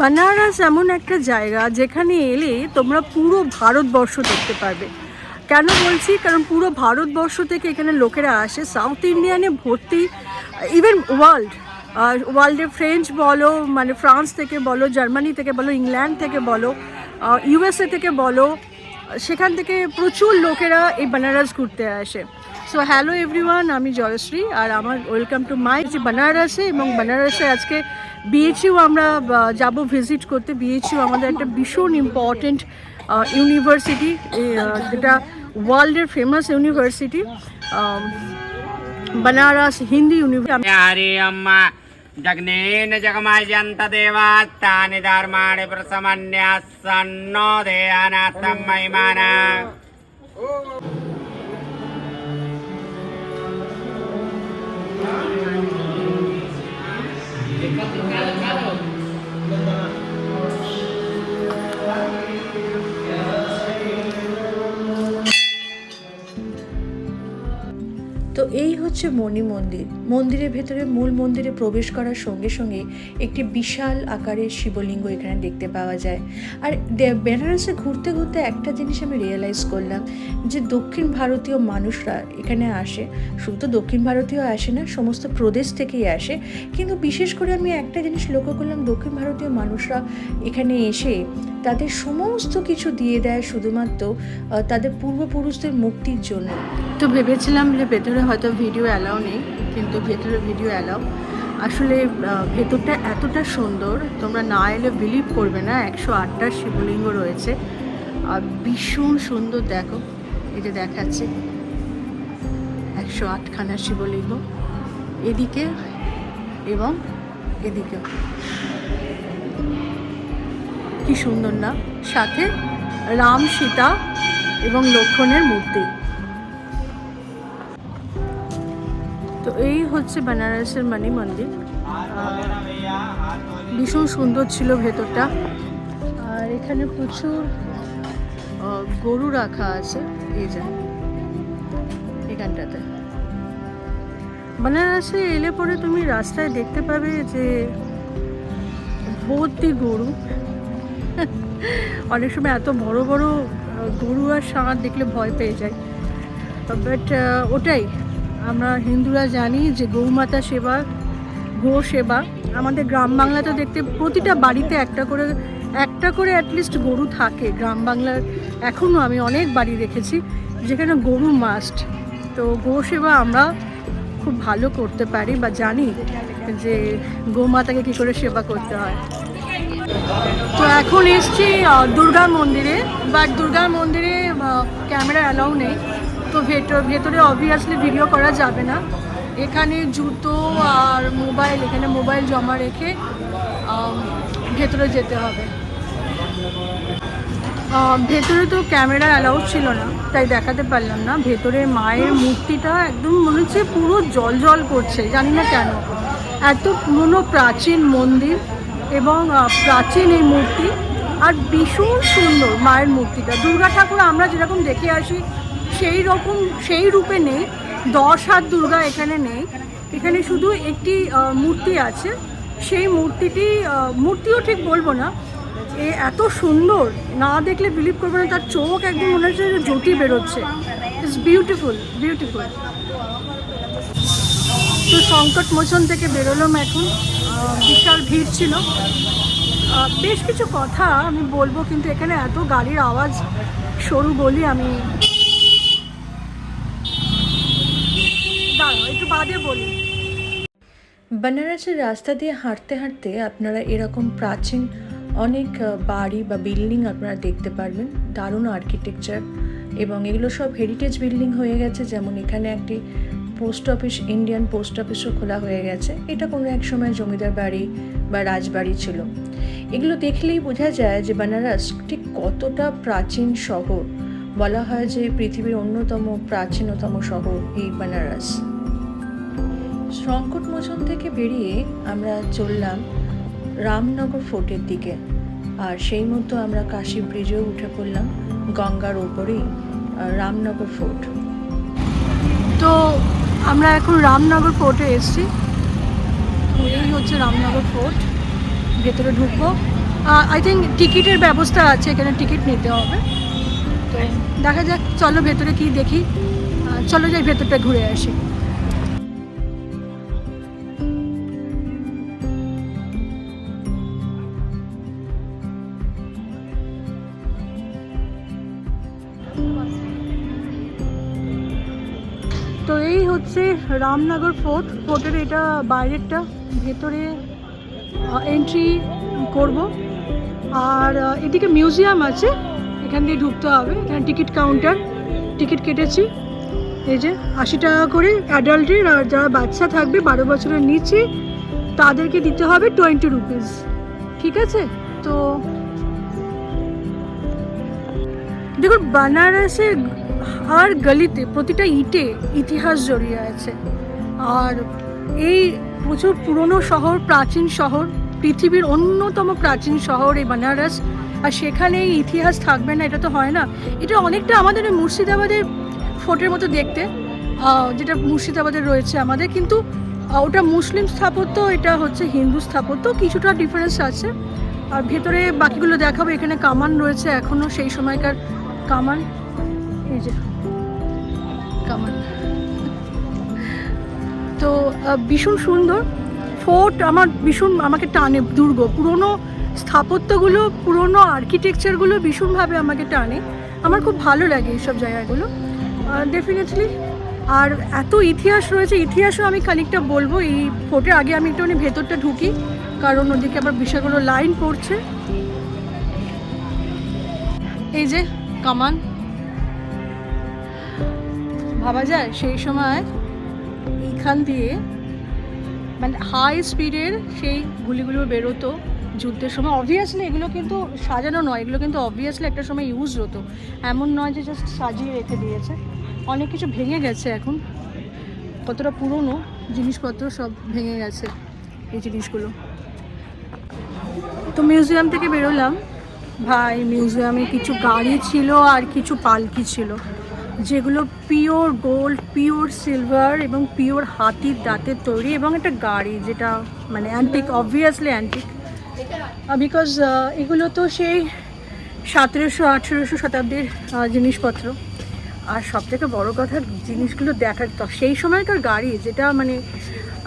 বানারস এমন একটা জায়গা যেখানে এলে তোমরা পুরো ভারতবর্ষ দেখতে পারবে। কেন বলছি? কারণ পুরো ভারতবর্ষ থেকে এখানে লোকেরা আসে। সাউথ ইন্ডিয়ানে ভর্তি ইভেন ওয়ার্ল্ড ওয়ার্ল্ডে ফ্রেঞ্চ বলো মানে ফ্রান্স থেকে বলো জার্মানি থেকে বলো ইংল্যান্ড থেকে বলো ইউএসএ থেকে বলো, সেখান থেকে প্রচুর লোকেরা এই বেনারস ঘুরতে আসে। সো হ্যালো এভরিওয়ান আমি জয়শ্রী, আর আমার ওয়েলকাম টু মাই যে বেনারসে এবং বেনারসে আজকে বিএচইউ আমরা যাব ভিজিট করতে বিএচইউ আমাদের একটা ভীষণ ইম্পর্টেন্ট ইউনিভার্সিটি যেটা ওয়ার্ল্ডের famous university Banaras Hindi university Hari अम्मा जग्नेन जगमयन्त देवात्तानि धर्माणि प्रसमन्या सन्नो देयानाथं महिमाना এই হচ্ছে মণি মন্দির। মন্দিরের ভেতরে মূল মন্দিরে প্রবেশ করার সঙ্গে সঙ্গে একটি বিশাল আকারের শিবলিঙ্গ এখানে দেখতে পাওয়া যায়। আর বেনারসে ঘুরতে ঘুরতে একটা জিনিস আমি রিয়েলাইজ করলাম, যে দক্ষিণ ভারতীয় মানুষরা এখানে আসে। শুধু তো দক্ষিণ ভারতীয় আসে না, সমস্ত প্রদেশ থেকেই আসে। কিন্তু বিশেষ করে আমি একটা জিনিস লক্ষ্য করলাম, দক্ষিণ ভারতীয় মানুষরা এখানে এসে তাদের সমস্ত কিছু দিয়ে দেয় শুধুমাত্র তাদের পূর্বপুরুষদের মুক্তির জন্য। তো ভেবেছিলাম যে ভেতরে হয়তো ভিডিও অ্যালাউ নেই, কিন্তু ভেতরে ভিডিও অ্যালাউ আসলে ভেতরটা এতটা সুন্দর, তোমরা না এলে বিলিভ করবে না, একশো আটটা শিবলিঙ্গ রয়েছে। আর ভীষণ সুন্দর, দেখো যে দেখাচ্ছে। একশো আটখানা শিবলিঙ্গ, এদিকে এবং এদিকেও। কি সুন্দর না? সাথে রাম সীতা এবং লক্ষণের মূর্তি। তো এই হচ্ছে বেনারসের মানি মন্দির। ভীষণ সুন্দর ছিল ভেতরটা। আর এখানে প্রচুর গরু রাখা আছে এই যে, এখানটাতে। বেনারসে এলে পরে তুমি রাস্তায় দেখতে পাবে যে ভর্তি গরু। অনেক সময় এত বড় বড় গরু আর ষাঁড় দেখলে ভয় পেয়ে যায়। বাট ওটাই। আমরা হিন্দুরা জানি যে গৌমাতা সেবা গো সেবা। আমাদের গ্রাম বাংলাতে দেখতে প্রতিটা বাড়িতে একটা করে একটা করে অ্যাটলিস্ট গরু থাকে। গ্রাম বাংলার এখনও আমি অনেক বাড়ি দেখেছি যেখানে গরু মাস্ট তো গো সেবা আমরা খুব ভালো করতে পারি বা জানি যে গোমাতাকে কী করে সেবা করতে হয়। তো এখন এসছি দুর্গা মন্দিরে বাট দুর্গা মন্দিরে ক্যামেরা অ্যালাউ নেই। তো ভেতর, ভেতরে অবভিয়াসলি ভিডিও করা যাবে না। এখানে জুতো আর মোবাইল এখানে মোবাইল জমা রেখে ভেতরে যেতে হবে। ভেতরে তো ক্যামেরা অ্যালাউড ছিল না, তাই দেখাতে পারলাম না। ভেতরে মায়ের মূর্তিটা একদম মনে হচ্ছে পুরো জল জল করছে, জানি না কেন। এত পুরনো প্রাচীন মন্দির এবং প্রাচীন এই মূর্তি আর ভীষণ সুন্দর মায়ের মূর্তিটা। দুর্গা ঠাকুর আমরা যেরকম দেখে আসি, সেই রকম, সেই রূপে নেই। দশ হাত দুর্গা এখানে নেই। এখানে শুধু একটি মূর্তি আছে। সেই মূর্তিটি মূর্তিও ঠিক বলব না, এ এত সুন্দর। না দেখলে বিলিভ করবে না, তার চোখ একদম মনে হচ্ছে যে জ্যোতি বেরোচ্ছে। ইটস বিউটিফুল বিউটিফুল তো সংকট মোচন থেকে বেরোলাম এখন। বিশাল ভিড় ছিল। বেশ কিছু কথা আমি বলব, কিন্তু এখানে এত গাড়ির আওয়াজ, সরু বলি আমি একটু বাদে বলি। বেনারসের রাস্তা দিয়ে হাঁটতে হাঁটতে আপনারা এরকম প্রাচীন অনেক বাড়ি বা বিল্ডিং আপনারা দেখতে পারবেন। দারুণ আর্কিটেকচার এবং এগুলো সব হেরিটেজ বিল্ডিং হয়ে গেছে। যেমন এখানে একটি পোস্ট অফিস, ইন্ডিয়ান পোস্ট অফিসও খোলা হয়ে গেছে। এটা কোনো এক সময় জমিদার বাড়ি বা রাজবাড়ি ছিল। এগুলো দেখলেই বোঝা যায় যে বেনারস ঠিক কতটা প্রাচীন শহর। বলা হয় যে পৃথিবীর অন্যতম প্রাচীনতম শহর এই বেনারস। সংকটমোচন থেকে বেরিয়ে আমরা চললাম রামনগর ফোর্টের দিকে। আর সেই মতো আমরা কাশী ব্রিজেও উঠে পড়লাম গঙ্গার ওপরেই রামনগর ফোর্ট। তো আমরা এখন রামনগর ফোর্টে এসছি। এই হচ্ছে রামনগর ফোর্ট। ভেতরে ঢুকবো। আই থিঙ্ক টিকিটের ব্যবস্থা আছে, এখানে টিকিট নিতে হবে। তো দেখা যাক, চলো ভেতরে কি দেখি। চলো যাই ভেতরটা ঘুরে আসি। রামনগর ফোর্ট, ফোর্টের এটা বাইরেরটা, ভেতরে এন্ট্রি করব। আর এদিকে মিউজিয়াম আছে, এখান দিয়ে ঢুকতে হবে। এখানে টিকিট কাউন্টার টিকিট কেটেছি। এই যে, আশি টাকা করে অ্যাডাল্টের আর যারা বাচ্চা থাকবে, বারো বছরের নিচে, তাদেরকে দিতে হবে টোয়েন্টি রুপিস ঠিক আছে? তো, দেখুন, বানারসের আর গলিতে প্রতিটা ইটে ইতিহাস জড়িয়ে আছে। আর এই প্রচুর পুরনো শহর, প্রাচীন শহর, পৃথিবীর অন্যতম প্রাচীন শহর এই বানারস, আর সেখানে এই ইতিহাস থাকবে না, এটা তো হয় না। এটা অনেকটা আমাদের মুর্শিদাবাদের ফোর্টের মতো দেখতে। যেটা মুর্শিদাবাদে রয়েছে আমাদের, কিন্তু ওটা মুসলিম স্থাপত্য, এটা হচ্ছে হিন্দু স্থাপত্য, কিছুটা ডিফারেন্স আছে। আর ভেতরে বাকিগুলো দেখাবো, এখানে কামান রয়েছে এখনও সেই সময়কার কামান। এই যে। কামান। তো ভীষণ সুন্দর। ফোর্ট আমার ভীষণ আমাকে টানে, দুর্গ। পুরনো স্থাপত্যগুলো, পুরনো আর্কিটেকচারগুলো ভীষণভাবে আমাকে টানে। আমার খুব ভালো লাগে এইসব জায়গাগুলো। ডেফিনেটলি আর এত ইতিহাস রয়েছে, ইতিহাসও আমি খানিকটা বলব। এই ফোর্টের আগে আমি একটুখানি ভেতরটা ঢুকি, কারণ ওদিকে আবার বিশালগুলো লাইন পড়ছে। এই যে, কামান। ভাবা যায়, সেই সময় এইখান দিয়ে মানে হাই স্পিডের সেই গুলিগুলো বেরোতো। যুদ্ধের সময় অবভিয়াসলি এগুলো কিন্তু সাজানো নয়, এগুলো কিন্তু অবভিয়াসলি একটা সময় ইউজ হতো। এমন নয় যে জাস্ট সাজিয়ে রেখে দিয়েছে। অনেক কিছু ভেঙে গেছে এখন। কতটা পুরনো জিনিসপত্র সব ভেঙে গেছে এই জিনিসগুলো। তো মিউজিয়াম থেকে বেরোলাম। ভাই মিউজিয়ামে কিছু গাড়ি ছিল আর কিছু পালকি ছিল। যেগুলো পিওর গোল্ড পিওর সিলভার এবং পিওর হাতির দাঁতের তৈরি এবং একটা গাড়ি যেটা মানে অ্যান্টিক অবভিয়াসলি অ্যান্টিক বিকজ এগুলো তো সেই সতেরোশো আঠেরোশো শতাব্দীর জিনিসপত্র। আর সব থেকে বড়ো কথা জিনিসগুলো দেখার তো সেই সময়কার গাড়ি যেটা মানে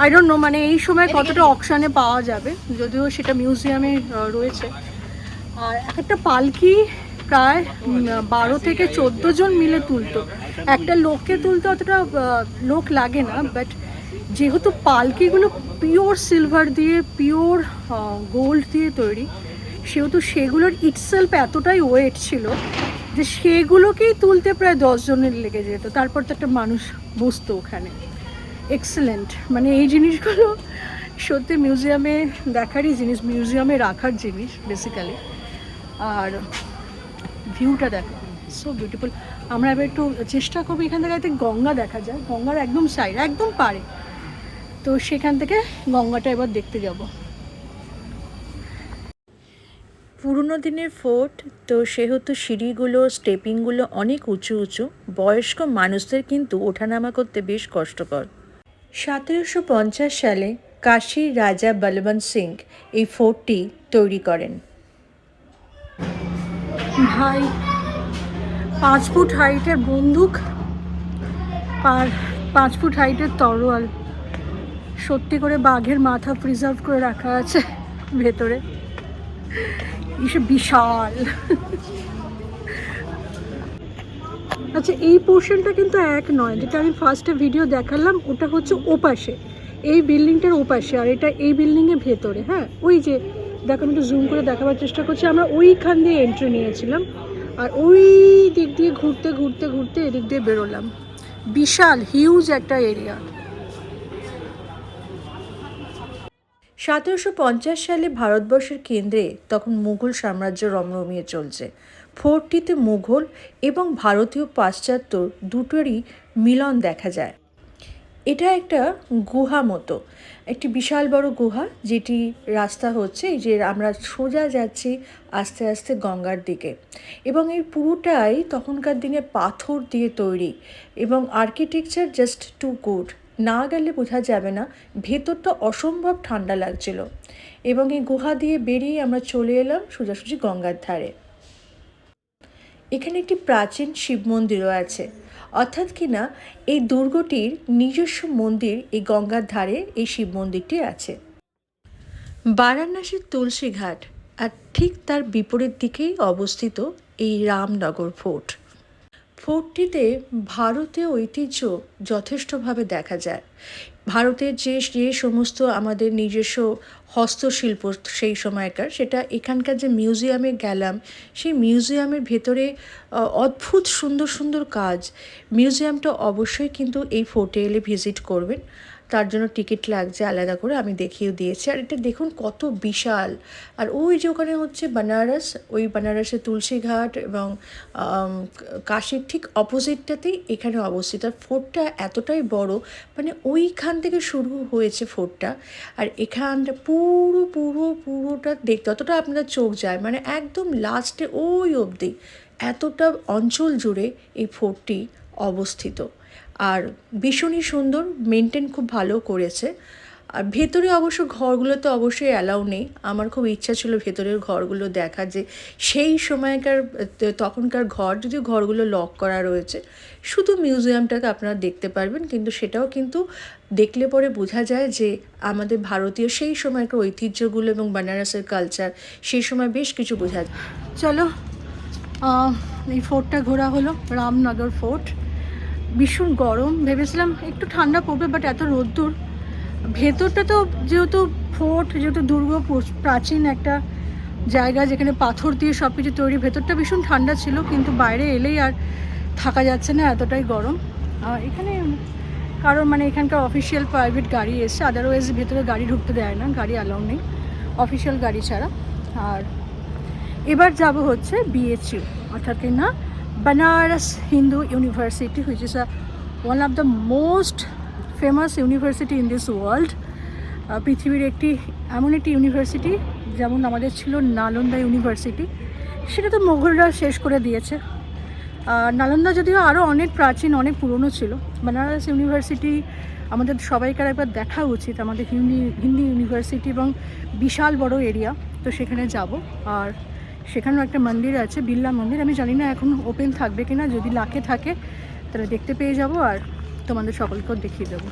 আই ডোন্ট নো মানে এই সময় কতটা অকশানে পাওয়া যাবে যদিও সেটা মিউজিয়ামে রয়েছে। আর এক একটা পালকি প্রায় বারো থেকে চোদ্দ জন মিলে তুলতো। একটা লোককে তুলতে অতটা লোক লাগে না বাট যেহেতু পালকিগুলো পিওর সিলভার দিয়ে পিওর গোল্ড দিয়ে তৈরি, সেহেতু সেগুলোর ইটসেলফ এতটাই ওয়েট ছিল যে সেগুলোকেই তুলতে প্রায় দশ জনের লেগে যেত। তারপর তো একটা মানুষ বসতো ওখানে। এক্সেলেন্ট মানে এই জিনিসগুলো সত্যি মিউজিয়ামে দেখারই জিনিস মিউজিয়ামে রাখার জিনিস বেসিক্যালি আর ভিউটা দেখো সো বিউটিফুল আমরা এবার একটু চেষ্টা করব এখান থেকে গঙ্গা দেখা যায়। গঙ্গার একদম সাইড একদম পারে তো সেখান থেকে গঙ্গাটা এবার দেখতে যাব। পুরনো দিনের ফোর্ট, তো সেহেতু সিঁড়িগুলো, স্টেপিংগুলো অনেক উঁচু উঁচু। বয়স্ক মানুষদের কিন্তু ওঠানামা করতে বেশ কষ্টকর। সতেরোশো পঞ্চাশ সালে কাশীর রাজা বলবন্ত সিং এই ফোর্টটি তৈরি করেন। ভাই, পাঁচ ফুট হাইটের বন্দুক আর পাঁচ ফুট হাইটের তরোয়াল। সত্যি করে বাঘের মাথা প্রিজার্ভ করে রাখা আছে ভেতরে। ইসে, বিশাল। আচ্ছা এই পোর্শনটা কিন্তু এক নয়, যেটা আমি ফার্স্টে ভিডিও দেখালাম, ওটা হচ্ছে ওপাশে। এই বিল্ডিংটার ওপাশে, আর এটা এই বিল্ডিংয়ের ভেতরে হ্যাঁ? ওই যে দেখো, আমি একটু জুম করে দেখাবার চেষ্টা করছি। আমরা ওইখান দিয়ে এন্ট্রি নিয়েছিলাম। আর ওই দিক দিয়ে ঘুরতে ঘুরতে ঘুরতে এদিক দিয়ে বেরোলাম। বিশাল হিউজ একটা এরিয়া সতেরোশো পঞ্চাশ সালে ভারতবর্ষের কেন্দ্রে তখন মুঘল সাম্রাজ্য রমরমিয়ে চলছে। ফোর্টটিতে মুঘল এবং ভারতীয় পাশ্চাত্য দুটোরই মিলন দেখা যায়। এটা একটা গুহা মতো, একটি বিশাল বড় গুহা যেটি রাস্তা হচ্ছে যে আমরা সোজা যাচ্ছি আস্তে আস্তে গঙ্গার দিকে। এবং এই পুরোটাই তখনকার দিনে পাথর দিয়ে তৈরি এবং আর্কিটেকচার জাস্ট টু গুড না গেলে বোঝা যাবে না, ভেতরটা অসম্ভব ঠান্ডা লাগছিল। এবং এই গুহা দিয়ে বেরিয়ে আমরা চলে এলাম সোজাসুজি গঙ্গার ধারে। এখানে একটি প্রাচীন শিব মন্দিরও আছে। অর্থাৎ কিনা এই দুর্গটির নিজস্ব মন্দির এই গঙ্গার ধারে এই শিব মন্দিরটি আছে। বারাণসীর তুলসী ঘাট আর ঠিক তার বিপরীত দিকেই অবস্থিত এই রামনগর ফোর্ট। ফোর্টটিতে ভারতীয় ঐতিহ্য যথেষ্টভাবে দেখা যায়। ভারতের যে যে সমস্ত আমাদের নিজস্ব হস্তশিল্প সেই সময়কার, সেটা এখানকার যে মিউজিয়ামে গেলাম, সেই মিউজিয়ামের ভেতরে অদ্ভুত সুন্দর সুন্দর কাজ। মিউজিয়ামটা অবশ্যই কিন্তু এই ফোর্টে এলে ভিজিট করবেন। তার জন্য টিকিট লাগছে, আলাদা করে আমি দেখিয়ে দিয়েছি। আর এটা দেখুন কত বিশাল। আর ওই যে ওখানে হচ্ছে বেনারস, ওই বেনারসের তুলসী ঘাট এবং কাশীর ঠিক অপোজিটটাতেই এখানে অবস্থিত। আর ফোর্টটা এতটাই বড় মানে ওইখান থেকে শুরু হয়েছে ফোর্টটা। আর এখানটা পুরো পুরো, পুরোটা দেখতে অতটা আপনার চোখ যায় মানে একদম লাস্টে ওই অবধি। এতটা অঞ্চল জুড়ে এই ফোর্টটি অবস্থিত। আর ভীষণই সুন্দর মেনটেন খুব ভালো করেছে। আর ভেতরে অবশ্য ঘরগুলোতে অবশ্যই অ্যালাউ নেই। আমার খুব ইচ্ছা ছিল ভেতরের ঘরগুলো দেখা যে সেই সময়কার তখনকার ঘর, যদিও ঘরগুলো লক করা রয়েছে। শুধু মিউজিয়ামটাকে আপনারা দেখতে পারবেন, কিন্তু সেটাও কিন্তু দেখলে পরে বোঝা যায় যে আমাদের ভারতীয় সেই সময়কার ঐতিহ্যগুলো এবং বেনারসের কালচার সেই সময় বেশ কিছু বোঝা যায়। চলো এই ফোর্টটা ঘোরা হলো, রামনগর ফোর্ট ভীষণ গরম, ভেবেছিলাম একটু ঠান্ডা পড়বে বাট এত রোদ্দুর। ভেতরটা তো যেহেতু ফোর্ট, যেহেতু দুর্গ প্রাচীন একটা জায়গা যেখানে পাথর দিয়ে সব কিছু তৈরি, ভেতরটা ভীষণ ঠান্ডা ছিল, কিন্তু বাইরে এলেই আর থাকা যাচ্ছে না, এতটাই গরম। আর এখানে কারণ মানে এখানকার অফিসিয়াল প্রাইভেট গাড়ি এসছে আদারওয়াইজ ভেতরে গাড়ি ঢুকতে দেয় না, গাড়ি অ্যালাউ নেই অফিসিয়াল গাড়ি ছাড়া। আর এবার যাব হচ্ছে বিএচইউ অর্থাৎ না Benares Hindu university which is a one of the most famous university in this world পৃথিবীর একটি এমন একটি ইউনিভার্সিটি যেমন আমাদের ছিল নালন্দা ইউনিভার্সিটি সেটা তো মোগলরা শেষ করে দিয়েছে। নালন্দা যদিও আরও অনেক প্রাচীন, অনেক পুরনো ছিল। বেনারস ইউনিভার্সিটি আমাদের সবাইকার একবার দেখা উচিত, আমাদের হিন্দি হিন্দি ইউনিভার্সিটি এবং বিশাল বড় এরিয়া তো সেখানে যাব। আর সেখানেও একটা মন্দির আছে বিড়লা মন্দির। আমি জানি না এখন ওপেন থাকবে কিনা, যদি লাখে থাকে, তাহলে দেখতে পেয়ে যাব আর তোমাদের সকলকেও দেখিয়ে দেবো।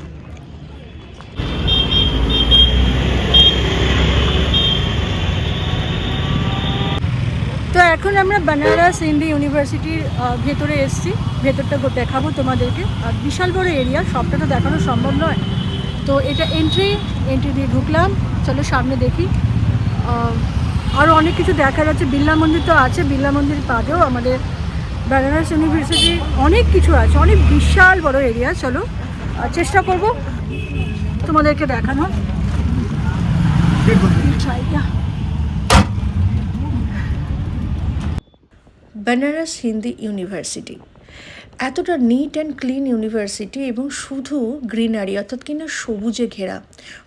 তো এখন আমরা বেনারস হিন্দি ইউনিভার্সিটির ভেতরে এসেছি। ভেতরটা দেখাবো তোমাদেরকে। আর বিশাল বড় এরিয়া সবটা তো দেখানো সম্ভব নয়। তো এটা এন্ট্রি এন্ট্রি দিয়ে ঢুকলাম। চলো সামনে দেখি। আরও অনেক কিছু দেখা যাচ্ছে বিড়লা মন্দির তো আছে বিড়লা মন্দির বাদেও আমাদের বেনারস ইউনিভার্সিটি। অনেক কিছু আছে, অনেক বিশাল বড় এরিয়া চলো। চেষ্টা করব তোমাদেরকে দেখানো. বেনারস হিন্দি ইউনিভার্সিটি। এতটা নিট অ্যান্ড ক্লিন ইউনিভার্সিটি এবং শুধু গ্রিনারি, অর্থাৎ কিনা সবুজে ঘেরা।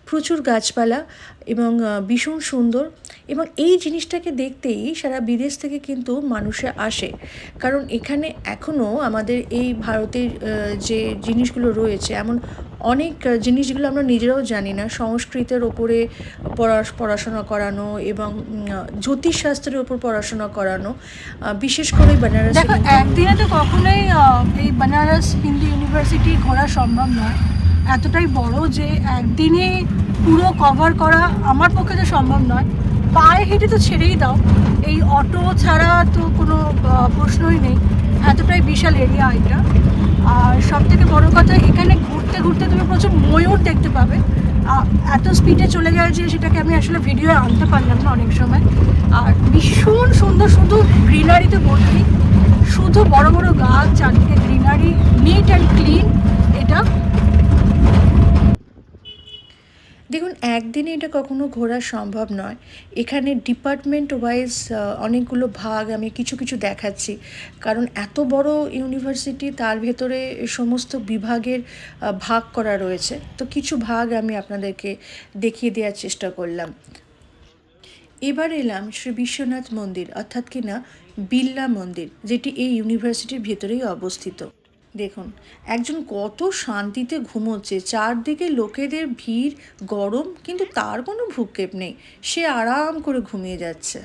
প্রচুর গাছপালা এবং ভীষণ সুন্দর। এবং এই জিনিসটাকে দেখতেই সারা বিদেশ থেকে কিন্তু মানুষে আসে। কারণ এখানে এখনও আমাদের এই ভারতের যে জিনিসগুলো রয়েছে এমন অনেক জিনিসগুলো আমরা নিজেরাও জানি না। সংস্কৃতের ওপরে পড়া- পড়াশোনা করানো এবং জ্যোতিষশাস্ত্রের ওপর পড়াশোনা করানো বিশেষ করে বেনারস দেখো একদিনে তো কখনোই এই বেনারস হিন্দি ইউনিভার্সিটি ঘোরা সম্ভব নয়। এতটাই বড় যে একদিনে পুরো কভার করা আমার পক্ষে তো সম্ভব নয়। পায়ে হেঁটে তো ছেড়েই দাও। এই অটো ছাড়া তো কোনো প্রশ্নই নেই। এতটাই বিশাল এরিয়া এটা। আর সব থেকে বড়ো কথা, এখানে ঘুরতে ঘুরতে তুমি প্রচুর ময়ূর দেখতে পাবে। এত স্পিডে চলে যায় যে সেটাকে আমি আসলে ভিডিও আনতে পারলাম না অনেক সময়। আর ভীষণ সুন্দর শুধু গ্রিনারিতে ভর্তি। শুধু বড় বড় গাছ, চারদিকে গ্রিনারি নিট অ্যান্ড ক্লিন এটা। দেখুন, একদিনে এটা কখনো ঘোরা সম্ভব নয়। এখানে ডিপার্টমেন্ট ওয়াইজ অনেকগুলো ভাগ আমি কিছু কিছু দেখাচ্ছি। কারণ এত বড় ইউনিভার্সিটি তার ভেতরে সমস্ত বিভাগের ভাগ করা রয়েছে। তো কিছু ভাগ আমি আপনাদেরকে দেখিয়ে দেওয়ার চেষ্টা করলাম। এবার এলাম শ্রী বিশ্বনাথ মন্দির, অর্থাৎ কিনা বিড়লা মন্দির, যেটি এই ইউনিভার্সিটির ভেতরেই অবস্থিত। দেখুন একজন কত শান্তিতে ঘুমোচ্ছে চারদিকে লোকেদের ভিড় গরম কিন্তু তার কোনো ভূক্ষেপ নেই। সে আরাম করে ঘুমিয়ে যাচ্ছে।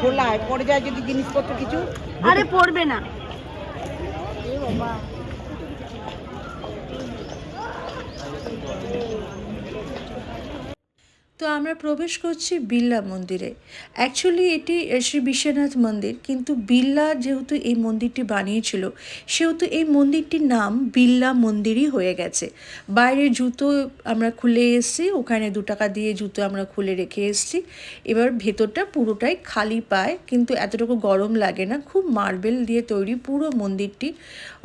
খোলায় খোলা পড়ে যায় যদি জিনিসপত্র কিছু। আরে পড়বে না। তো আমরা প্রবেশ করছি বিড়লা মন্দিরে। অ্যাকচুয়ালি এটি শ্রী বিশ্বনাথ মন্দির, কিন্তু বিড়লা যেহেতু এই মন্দিরটি বানিয়েছিল, সেহেতু এই মন্দিরটির নাম বিড়লা মন্দিরই হয়ে গেছে। বাইরে জুতো আমরা খুলে এসেছি, ওখানে দু টাকা দিয়ে জুতো আমরা খুলে রেখে এসেছি। এবার ভেতরটা পুরোটাই খালি পায়, কিন্তু এতটুকু গরম লাগে না, খুব মার্বেল দিয়ে তৈরি পুরো মন্দিরটি।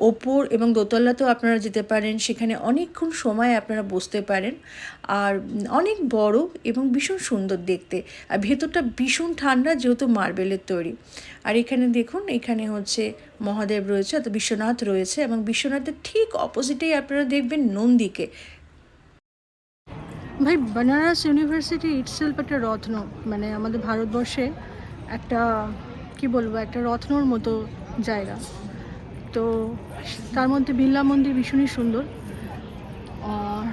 ওপর এবং দোতলাতেও আপনারা যেতে পারেন, সেখানে অনেকক্ষণ সময় আপনারা বসতে পারেন। আর অনেক বড় এবং ভীষণ সুন্দর দেখতে। আর ভেতরটা ভীষণ ঠান্ডা যেহেতু মার্বেলের তৈরি। আর এখানে দেখুন, এখানে হচ্ছে মহাদেব রয়েছে, অর্থাৎ বিশ্বনাথ রয়েছে এবং বিশ্বনাথের ঠিক অপোজিটেই আপনারা দেখবেন নন্দীকে। ভাই বেনারস ইউনিভার্সিটি ইটসেলফ একটা রত্ন মানে আমাদের ভারতবর্ষে একটা, কি বলব, একটা রত্নর মতো জায়গা। তো তার মধ্যে বিড়লা মন্দির ভীষণই সুন্দর। আর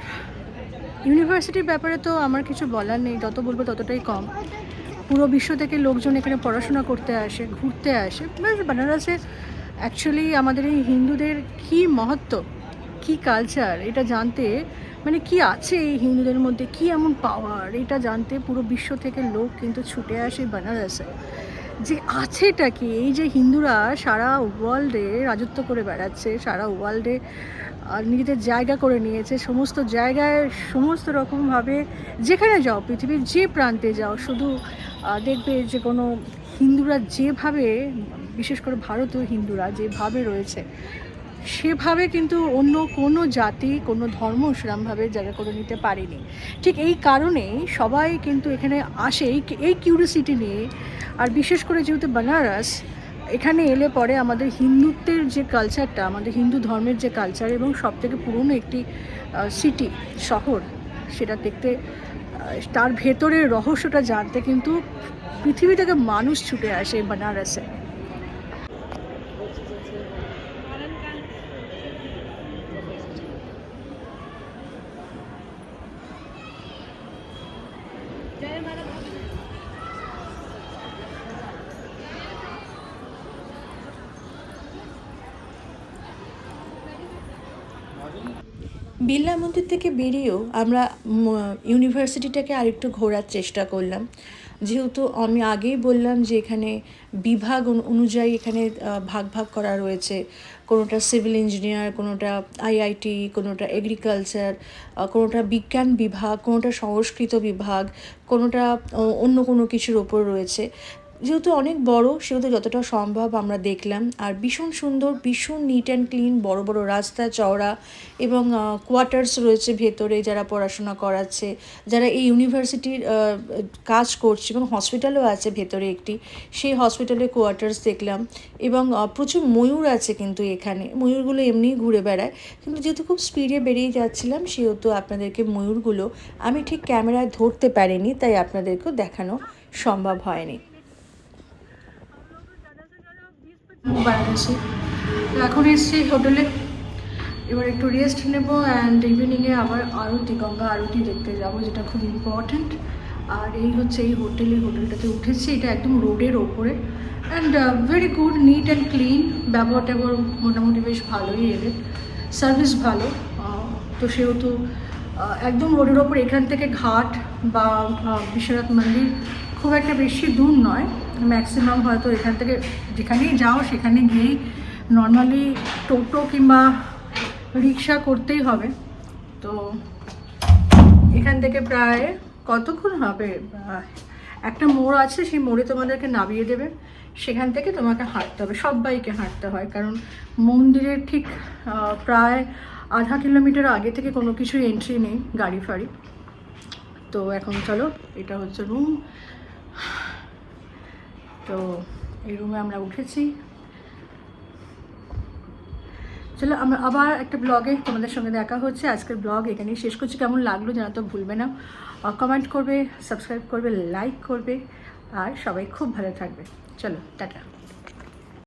ইউনিভার্সিটির ব্যাপারে তো আমার কিছু বলার নেই, যত বলব ততটাই কম। পুরো বিশ্ব থেকে লোকজন এখানে পড়াশোনা করতে আসে, ঘুরতে আসে। বেশ বেনারসে অ্যাকচুয়ালি আমাদের এই হিন্দুদের কী মহত্ব, কী কালচার এটা জানতে মানে কি আছে এই হিন্দুদের মধ্যে, কি এমন পাওয়ার এটা জানতে পুরো বিশ্ব থেকে লোক কিন্তু ছুটে আসে বেনারসে যে আছেটা কি? এই যে হিন্দুরা সারা ওয়ার্ল্ডে রাজত্ব করে বেড়াচ্ছে, সারা ওয়ার্ল্ডে নিজেদের জায়গা করে নিয়েছে, সমস্ত জায়গায় সমস্ত রকমভাবে যেখানে যাও, পৃথিবীর যে প্রান্তে যাও, শুধু দেখবে যে কোনো হিন্দুরা যেভাবে, বিশেষ করে ভারতীয় হিন্দুরা যেভাবে রয়েছে, সেভাবে কিন্তু অন্য কোনো জাতি, কোনো ধর্ম সেরমভাবে জায়গা করে নিতে পারেনি। ঠিক এই কারণেই সবাই কিন্তু এখানে আসে, এই কিউরিয়াসিটি নিয়ে। আর বিশেষ করে যেহেতু বেনারস এখানে এলে পরে আমাদের হিন্দুত্বের যে কালচারটা আমাদের হিন্দু ধর্মের যে কালচার এবং সব থেকে পুরনো একটি সিটি শহর, সেটা দেখতে তার ভেতরের রহস্যটা জানতে কিন্তু পৃথিবী থেকে মানুষ ছুটে আসে, বেনারসে। বিড়লা মন্দির থেকে বেরিয়েও আমরা ইউনিভার্সিটিটাকে আরেকটু ঘোরার চেষ্টা করলাম। যেহেতু আমি আগেই বললাম যে এখানে বিভাগ অনু- অনুযায়ী এখানে ভাগ ভাগ করা রয়েছে। কোনোটা সিভিল ইঞ্জিনিয়ার, কোনোটা আইআইটি, কোনোটা এগ্রিকালচার কোনোটা বিজ্ঞান বিভাগ, কোনোটা সংস্কৃত বিভাগ, কোনোটা অন্য কোনো কিছুর ওপর রয়েছে। যেহেতু অনেক বড়, সেহেতু যতটা সম্ভব আমরা দেখলাম। আর ভীষণ সুন্দর, ভীষণ নিট অ্যান্ড ক্লিন বড় বড় রাস্তা, চওড়া এবং কোয়ার্টার্স রয়েছে ভেতরে যারা পড়াশোনা করাচ্ছে, যারা এই ইউনিভার্সিটির কাজ করছে এবং হসপিটালও আছে ভেতরে একটি, সেই হসপিটালে কোয়ার্টার্স দেখলাম এবং প্রচুর ময়ূর আছে কিন্তু এখানে। ময়ূরগুলো এমনিই ঘুরে বেড়ায়। কিন্তু যেহেতু খুব স্পিডে বেরিয়ে যাচ্ছিলাম, সেহেতু আপনাদেরকে ময়ূরগুলো আমি ঠিক ক্যামেরায় ধরতে পারিনি, তাই আপনাদেরকেও দেখানো সম্ভব হয়নি। বারাণসী। এখন এসছি হোটেলে। এবার একটু রেস্ট নেব অ্যান্ড ইভিনিংয়ে আবার আরতি, গঙ্গা আরতি দেখতে যাব, যেটা খুব ইম্পর্ট্যান্ট আর এই হচ্ছে এই হোটেলে, হোটেলটাতে উঠেছি। এটা একদম রোডের ওপরে। And very good neat and clean ব্যবহার ট্যাবহার মোটামুটি বেশ ভালোই এদের। সার্ভিস ভালো। তো সেহেতু একদম রোডের ওপর এখান থেকে ঘাট বা বিশ্বনাথ মন্দির খুব একটা বেশি দূর নয়। ম্যাক্সিমাম হয়তো এখান থেকে যেখানেই যাও, সেখানে গিয়েই নর্মালি টোটো কিংবা রিক্সা করতেই হবে। তো এখান থেকে প্রায় কতক্ষণ হবে? একটা মোড় আছে, সেই মোড়ে তোমাদেরকে নামিয়ে দেবে। সেখান থেকে তোমাকে হাঁটতে হবে সবাইকে হাঁটতে হয়, কারণ মন্দিরের ঠিক প্রায় আধা কিলোমিটার আগে থেকে কোনো কিছুর এন্ট্রি নেই, গাড়ি ফাড়ি। তো এখন চলো, এটা হচ্ছে রুম তো এই রুমে আমরা উঠেছি। চলো, আমরা আবার একটা ব্লগে তোমাদের সঙ্গে দেখা হচ্ছে। আজকের ব্লগ এখানেই শেষ করছি। কেমন লাগল জানাতে ভুলবে না। কমেন্ট করবে সাবস্ক্রাইব করবে লাইক করবে। আর সবাই খুব ভালো থাকবে। চলো, টাটা।